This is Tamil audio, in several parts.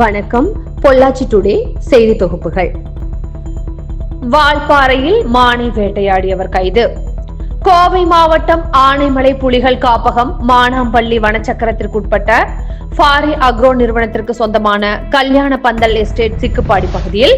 வணக்கம். பொள்ளாச்சி டுடே செய்தி தொகுப்புகள். வால்பாறையில் மானை வேட்டையாடியவர் கைது. கோவை மாவட்டம் ஆனைமலை புலிகள் காப்பகம் மானாம்பள்ளி வனச்சக்கரத்திற்குட்பட்ட ஃபாரி அக்ரோ நிறுவனத்திற்கு சொந்தமான கல்யாண பந்தல் எஸ்டேட் சிக்குப்பாடி பகுதியில்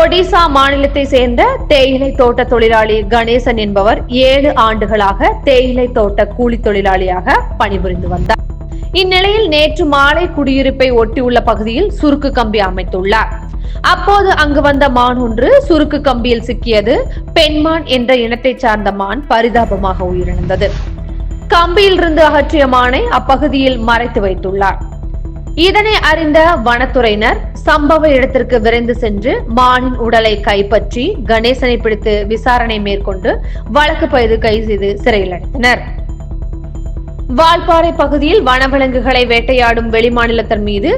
ஒடிசா மாநிலத்தை சேர்ந்த தேயிலை தோட்ட தொழிலாளி கணேசன் என்பவர் ஏழு ஆண்டுகளாக தேயிலை தோட்ட கூலி தொழிலாளியாக பணிபுரிந்து வந்தார். இந்நிலையில் நேற்று மாலை குடியிருப்பை ஒட்டியுள்ள பகுதியில் சுருக்கு கம்பி அமைத்துள்ளார். அப்போது அங்கு வந்த மான் ஒன்று சுருக்கு கம்பியில் சிக்கியது. பெண்மான் என்ற இனத்தைச் சார்ந்த மான் பரிதாபமாக உயிரிழந்தது. கம்பியிலிருந்து அகற்றிய மானை அப்பகுதியில் மறைத்து வைத்துள்ளார். இதனை அறிந்த வனத்துறையினர் சம்பவ இடத்திற்கு விரைந்து சென்று மானின் உடலை கைப்பற்றி கணேசனை பிடித்து விசாரணை மேற்கொண்டு வழக்கு பதிவு கைது செய்து சிறையில் அடைத்தனர். வால்பாறை பகுதியில் வனவிலங்குகளை வேட்டையாடும் வெளிமாநிலத்தர் மீது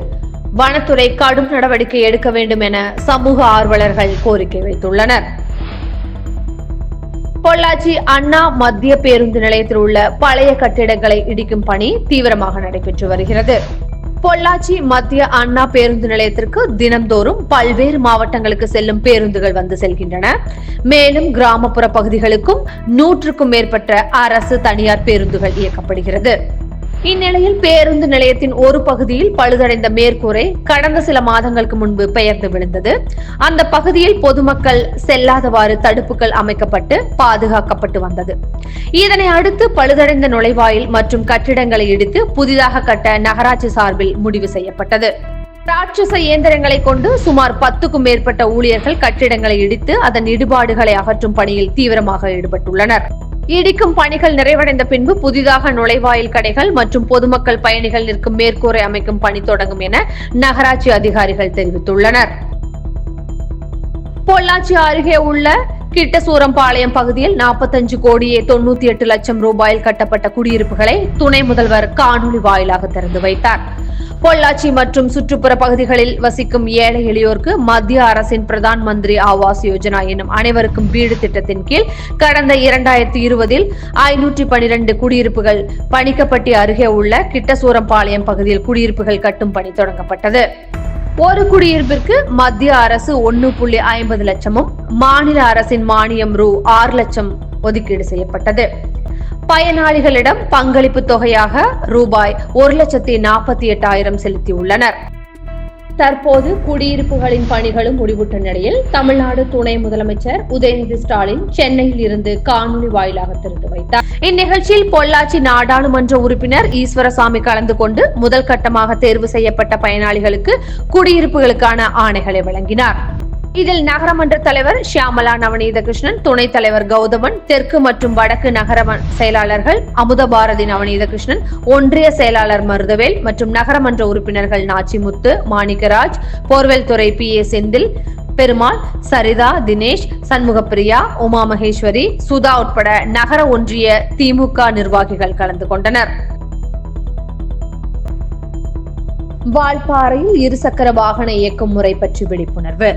வனத்துறை கடும் நடவடிக்கை எடுக்க வேண்டும் என சமூக ஆர்வலர்கள் கோரிக்கை வைத்துள்ளனர். பொள்ளாச்சி அண்ணா மத்திய பேருந்து நிலையத்தில் உள்ள பழைய கட்டிடங்களை இடிக்கும் பணி தீவிரமாக நடைபெற்று வருகிறது. பொள்ளாச்சி மத்திய அண்ணா பேருந்து நிலையத்திற்கு தினம்தோறும் பல்வேறு மாவட்டங்களுக்கு செல்லும் பேருந்துகள் வந்து செல்கின்றன. மேலும் கிராமப்புற பகுதிகளுக்கும் நூற்றுக்கும் மேற்பட்ட அரசு தனியார் பேருந்துகள் இயக்கப்படுகிறது. இந்நிலையில் பேருந்து நிலையத்தின் ஒரு பகுதியில் பழுதடைந்த மேற்கூரை கடந்த சில மாதங்களுக்கு முன்பு பெயர்ந்து விழுந்தது. அந்த பகுதியில் பொதுமக்கள் செல்லாதவாறு தடுப்புகள் அமைக்கப்பட்டு பாதுகாக்கப்பட்டு வந்தது. இதனை அடுத்து பழுதடைந்த நுழைவாயில் மற்றும் கட்டிடங்களை இடித்து புதிதாக கட்ட நகராட்சி சார்பில் முடிவு செய்யப்பட்டது. ராட்சச இயந்திரங்களை கொண்டு சுமார் பத்துக்கும் மேற்பட்ட ஊழியர்கள் கட்டிடங்களை இடித்து அதன் இடுபாடுகளை அகற்றும் பணியில் தீவிரமாக ஈடுபட்டுள்ளனர். இடிக்கும் பணிகள் நிறைவடைந்த பின்பு புதிதாக நுழைவாயில் கடைகள் மற்றும் பொதுமக்கள் பயணிகள் நிற்கும் மேற்கூரை அமைக்கும் பணி தொடங்கும் என நகராட்சி அதிகாரிகள் தெரிவித்துள்ளனர். பொள்ளாச்சி அருகே உள்ள கிட்டசூரம்பாளையம் பகுதியில் நாற்பத்தஞ்சு கோடியே தொண்ணூத்தி எட்டு லட்சம் ரூபாயில் கட்டப்பட்ட குடியிருப்புகளை துணை முதல்வர் காணொலி வாயிலாக திறந்து வைத்தார். பொள்ளாச்சி மற்றும் சுற்றுப்புற பகுதிகளில் வசிக்கும் ஏழை எளியோருக்கு மத்திய அரசின் பிரதான் மந்திரி ஆவாஸ் யோஜனா எனும் அனைவருக்கும் வீடு திட்டத்தின் கீழ் கடந்த இரண்டாயிரத்தி இருபதில் ஐநூற்றி பனிரெண்டு குடியிருப்புகள் பணிக்கப்பட்டி அருகே உள்ள கிட்டசூரம்பாளையம் பகுதியில் குடியிருப்புகள் கட்டும் பணி தொடங்கப்பட்டது. ஒரு குடியிருப்பிற்கு மத்திய அரசு ஒன்னு புள்ளி ஐம்பது லட்சமும் மாநில அரசின் மானியம் ரூ ஆறு லட்சம் ஒதுக்கீடு செய்யப்பட்டது. பயனாளிகளிடம் பங்களிப்பு தொகையாக ரூபாய் ஒரு லட்சத்தி நாற்பத்தி எட்டாயிரம் செலுத்தியுள்ளனர். தற்போது குடியிருப்புகளின் பணிகளும் முடிவுற்ற நிலையில் தமிழ்நாடு துணை முதலமைச்சர் உதயநிதி ஸ்டாலின் சென்னையில் இருந்து காணொலி வாயிலாக திறந்து வைத்தார். இந்நிகழ்ச்சியில் பொள்ளாச்சி நாடாளுமன்ற உறுப்பினர் ஈஸ்வரசாமி கலந்து கொண்டு முதல் கட்டமாக தேர்வு செய்யப்பட்ட பயனாளிகளுக்கு குடியிருப்புகளுக்கான ஆணைகளை வழங்கினார். இதில் நகரமன்ற தலைவர் ஷியாமலா நவநீத கிருஷ்ணன் துணைத் தலைவர் கௌதமன் தெற்கு மற்றும் வடக்கு நகர செயலாளர்கள் அமுதபாரதி நவநீத கிருஷ்ணன் ஒன்றிய செயலாளர் மருதவேல் மற்றும் நகரமன்ற உறுப்பினர்கள் நாச்சிமுத்து மாணிக்கராஜ் போர்வெல் துறை பி ஏ செந்தில் பெருமாள் சரிதா தினேஷ் சண்முகப்பிரியா உமா மகேஸ்வரி சுதா உட்பட நகர ஒன்றிய திமுக நிர்வாகிகள் கலந்து கொண்டனர். வால்பாறையில் இருசக்கர வாகன இயக்கும் முறை பற்றி விழிப்புணர்வு.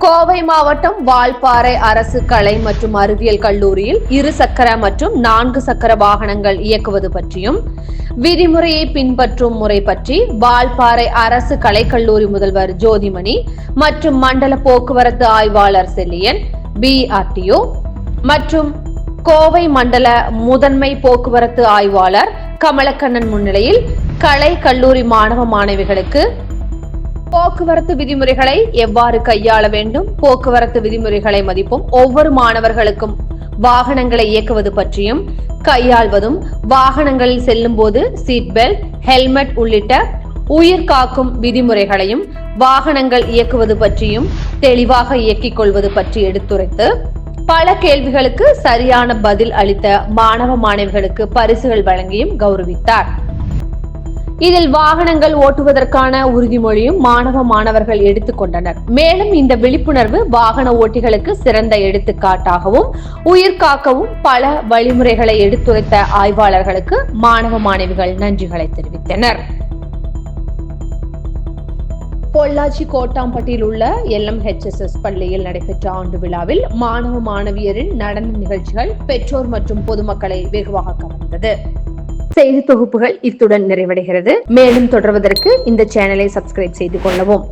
கோவை மாவட்டம் வால்பாறை அரசு கலை மற்றும் அறிவியல் கல்லூரியில் இரு சக்கர மற்றும் நான்கு சக்கர வாகனங்கள் இயக்குவது பற்றியும் விதிமுறையை பின்பற்றும் முறை பற்றி வால்பாறை அரசு கலைக்கல்லூரி முதல்வர் ஜோதிமணி மற்றும் மண்டல போக்குவரத்து ஆய்வாளர் செல்லியன் பிஆர்டிஓ மற்றும் கோவை மண்டல முதன்மை போக்குவரத்து ஆய்வாளர் கமலக்கண்ணன் முன்னிலையில் கலை கல்லூரி மாணவ மாணவிகளுக்கு போக்குவரத்து விதிமுறைகளை எவ்வாறு கையாள வேண்டும்? போக்குவரத்து விதிமுறைகளை மதிப்பும் ஒவ்வொரு மாணவர்களுக்கும் வாகனங்களை இயக்குவது பற்றியும் கையாள்வதும் வாகனங்களில் செல்லும் போது சீட் பெல்ட் ஹெல்மெட் உள்ளிட்ட உயிர் காக்கும் விதிமுறைகளையும் வாகனங்கள் இயக்குவது பற்றியும் தெளிவாக இயக்கிக் கொள்வது பற்றி எடுத்துரைத்து பல கேள்விகளுக்கு சரியான பதில் அளித்த மாணவ மாணவிகளுக்கு பரிசுகள் வழங்கியும் கௌரவித்தார். இதில் வாகனங்கள் ஓட்டுவதற்கான உறுதிமொழியும் மாணவ மாணவர்கள் எடுத்துக்கொண்டனர். மேலும் இந்த விழிப்புணர்வு வாகன ஓட்டிகளுக்கு சிறந்த எடுத்துக்காட்டாகவும் உயிர் காக்கவும் பல வழிமுறைகளை எடுத்துரைத்த ஆய்வாளர்களுக்கு மாணவ மாணவிகள் நன்றிகளை தெரிவித்தனர். பொள்ளாச்சி கோட்டாம்பட்டியில் உள்ள எல்எம்ஹெச்எஸ்எஸ் பள்ளியில் நடைபெற்ற ஆண்டு விழாவில் மாணவ மாணவியரின் நடன நிகழ்ச்சிகள் பெற்றோர் மற்றும் பொதுமக்களை வெகுவாக கவர்ந்தது. செய்தி தொகுப்புகள் இத்துடன் நிறைவடைகிறது. மேலும் தொடர்வதற்கு இந்த சேனலை சப்ஸ்கிரைப் செய்து கொள்ளவும்.